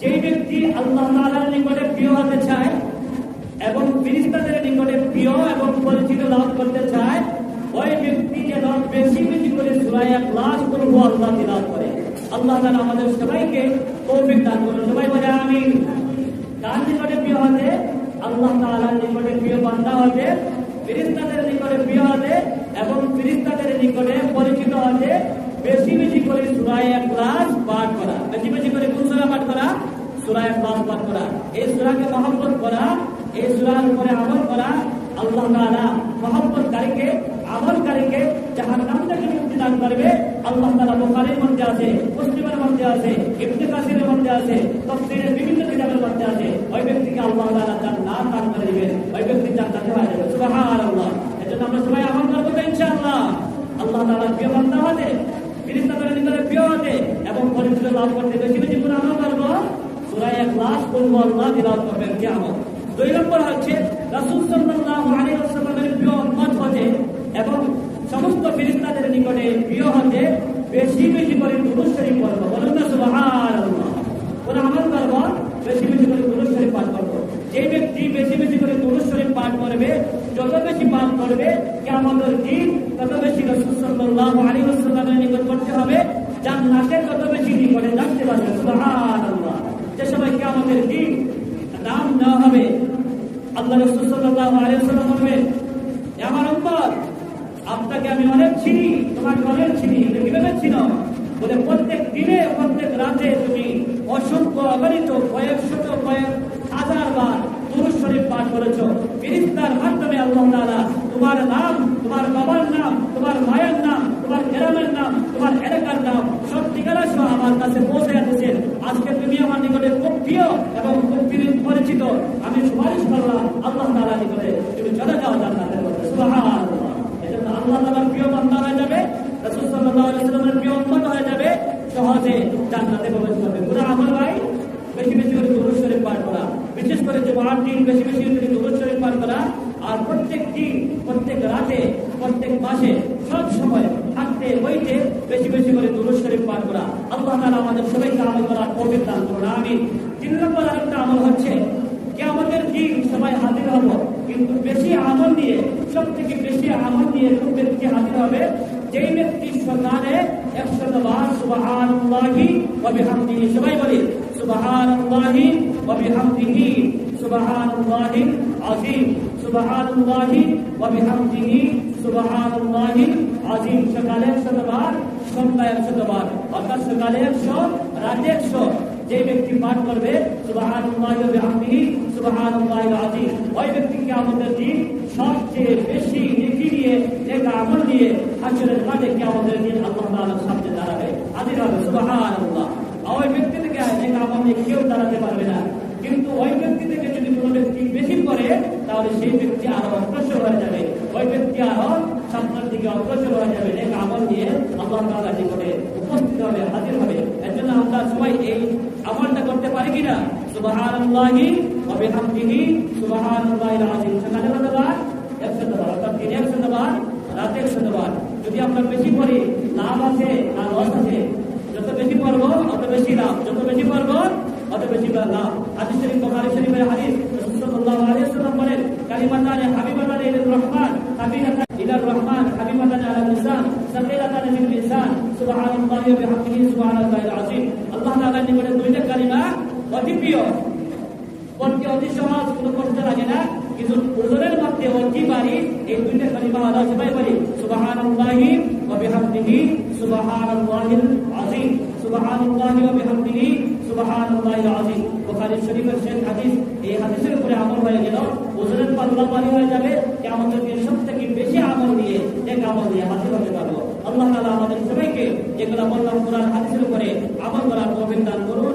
যেই ব্যক্তি আল্লাহ তাআলার নিকটে প্রিয় হতে চায় এবং ফিরিস্তাদের নিকটে প্রিয় এবং পরিচিত লাভ করতে চায়, ওই ব্যক্তি যেন বেশি বেশি করে সুরায়া ক্লাস করব আল্লাহ তিলাভ করে। আল্লাহ তাআলা আমাদের সবাইকে তৌফিক দান করুন। সবাই বলে আমিন। কার নিকটে প্রিয় হতে? আল্লাহ তাআলার নিকটে প্রিয় বান্দা হতে, ফিরিস্তাদের নিকটে প্রিয় হতে এবং ফিরিস্তাদের নিকটে পরিচিত হতে বেশি বেশি করে সুরায়া ক্লাস পাঠ করা বেশি বেশি করে কোন সূরা পাঠ করা সুরায় ক্লাস করা। এই সুরাকে মহব্বত করা, এই সুরার উপরে আমল করা আল্লাহ তাআলা মহব্বতকারীকে, আমলকারীকে যাহার নাম থেকে মুক্তি দান করবে। আল্লাহ তাআলা বুখারীর মধ্যে আছে, মুসলিমের মধ্যে আছে, ইবনে কাসিরের মধ্যে আছে, তাফসীরের বিভিন্ন কিতাবের মধ্যে আছে। ওই ব্যক্তিকে আল্লাহ তাআলা তার নাম দান করে দিবেন ওই ব্যক্তি জান্নাতে হয়ে যাবে। সুবহানাল্লাহ। এজন্য আমরা সবাই আমল করব ইনশাআল্লাহ। আল্লাহ তাআলা প্রিয় বান্দা হতে, ফিরিস্তাদের নিকটে প্রিয় হতে এবং পরিচিত লাভ করতে বেশি বেশি করে আমল করব করব আল্লাহ তিলাওয়াত করবেন কিয়ামত। দুই নম্বর হচ্ছে, রাসূল সাল্লাল্লাহু আলাইহি ওয়াসাল্লামের প্রিয় উম্মত হতে এবং সমস্ত ফেরেশতাদের নিকটে প্রিয় হতে বেশি বেশি করে দুরূদ শরীফ পড়ব। বলুন না, সুবহানাল্লাহ। কোন আমল করব বেশি বেশি করে দুরূদ শরীফ পাঠ করব। যে ব্যক্তি বেশি বেশি করে দুরূদ শরীফ পাঠ করবে, যত বেশি পাঠ করবে, কিয়ামতের দিন তত বেশি রাসূল সাল্লাল্লাহু আলাইহি ওয়াসাল্লামের নিকট করতে হবে। জান্নাতের তত বেশি নিকটে যাচ্ছে পারবে, সুবহানাল্লাহ। কিয়ামতের দিন নাম নেওয়া হবে আল্লাহ রসুল সাল্লাল্লাহু বলবেন আমার উম্মত আপনাকে আমি অনেক চিনি তোমাকে অনেক চিনি কীভাবে চিনো বলে প্রত্যেক দিনে প্রত্যেক রাতে তুমি অসংখ্য অগণিত কয়েক শত কয়েক হাজার বার পুরুষ শরীফ পাঠ করেছ ফিরিস্তার মাধ্যমে আল্লাহ তাআলা তোমার নাম, তোমার বাবার নাম, তোমার মায়ের নাম, তোমার গ্রামের নাম তোমার এলাকার নাম সব ঠিকানা সহ আমার কাছে পৌঁছে দিয়েছেন আজকে তুমি আমার নিকটে খুব প্রিয় এবং খুব পরিচিত। আমি সুপারিশ করলাম আল্লাহ তাআলা নিকটে তুমি চলে যাও জান্নাতের আল্লাহ তাআলার প্রিয় হয়ে যাবে, রাসূল প্রিয় হয়ে যাবে, সহজে জান্নাতে প্রবেশ করবে। আমল ভাই, বেশি বেশি করে দুরূদ শরীফ পাঠ করা। বিশেষ করে যে দিন, বেশি বেশি করে শরীফ পাঠ করা। আর প্রত্যেক দিন, প্রত্যেক রাতে, প্রত্যেক মাসে সব সময় থাকতে বইতে বেশি বেশি করে দুরূদ শরীফ পাঠ করা। আল্লাহ তাআলা আমাদের সবাইকে আমল করার তৌফিক দান করুন, আমিন। তিন নম্বর আরেকটা আমল হচ্ছে কি আমাদের দিন সবাই হাজির হব। কিন্তু বেশি আমল নিয়ে সব থেকে বেশি আমল নিয়ে কোন ব্যক্তি হাজির হবে? যেই ব্যক্তি সকালে একশত বার সুবহানাল্লাহি, ওয়া বিহামদিহি, সবাই বলি, সুবহানাল্লাহি, ওয়া বিহামদিহি। সুবহানাল্লাহি আযীম সুবহানাল্লাহি ওয়া বিহামদিহি সুবহানাল্লাহি আযীম সকালে একশত বার সন্ধ্যা একশত বার অর্থাৎ সকালে একশো রাতে একশো যে ব্যক্তি পাঠ করবে সুবহানাল্লাহি ওয়া বিহামদিহি সুবহানাল্লাহিল আযীম ওই ব্যক্তিকে আমাদের দিন সবচেয়ে বেশি নেকি নিয়ে নেক আমল নিয়ে হাসরের মাঠে কি আমাদের দিন আল্লাহ তাআলার সামনে দাঁড়াবে হাজির হবে সুবহানাল্লাহ ওই ব্যক্তি থেকে নেক আমল নিয়ে কেউ দাঁড়াতে পারবে না কিন্তু ওই ব্যক্তি থেকে যদি কোনো ব্যক্তি বেশি করে তাহলে সেই ব্যক্তি আরও অগ্রসর হয়ে যাবে। ওই ব্যক্তি আরও সামনের দিকে অগ্রসর হয়ে যাবে। নেক আমল নিয়ে আল্লাহ তাআলা নিকটে উপস্থিত হবে, হাজির হবে। এর জন্য আমরা সবাই এই আমলটা করতে পারি কিনা? সুবহানাল্লাহি ওয়া বিহামদিহি সুবহানাল্লাহিল আযীম সকালে কতবার 100 বার। অর্থাৎ দিনে 100 বার, রাতে 100 বার। যদি আমরা বেশি পড়ি, লাভ আছে না লস আছে? যত বেশি পড়ব, অত বেশি লাভ। যত বেশি পড়ব, অত বেশি লাভ। হাদিস শরীফ, বুখারী শরীফের হাদিস রাসূল সাল্লাল্লাহু আলাইহি ওয়াসাল্লাম বলেন কালিমাতানে হাবিবাতানে ইলার রহমান হাবিবাতানে ইলার রহমান হাবিবাতানে আলা লিসান সাকিলাতানে মিন লিসান সুবহানাল্লাহি ওয়া বিহামদিহি সুবহানাল্লাহিল আযীম আল্লাহ তাআলার নিকটে দুইটা কালিমা অতি প্রিয় পড়তে অতি সহজ কোনো কষ্ট লাগে না কিন্তু ওজনের মধ্যে অতি বাড়ি এই দুইটা কালিমা আল্লাহ সবাই বলি সুবহানাল্লাহি ওয়া বিহামদিহি সুবহানাল্লাহিল আযীম সুবহানাল্লাহি ওয়া বিহামদিহি সুবহানাল্লাহিল আযীম। বুখারী শরীফের শেষ হাদিস, এই হাদিসের উপরে আমল হয়ে গেল। ওজনের পাল্লা বাড়ি হয়ে যাবে যে আমাদেরকে বেশি আমল দিয়ে এক আমল দিয়ে হাজির হতে পারব। আল্লাহ তাআলা আমাদের সবাইকে যেগুলো বললাম কোরআন, হাদিসের উপরে আমল করার তৌফিক দান করুন।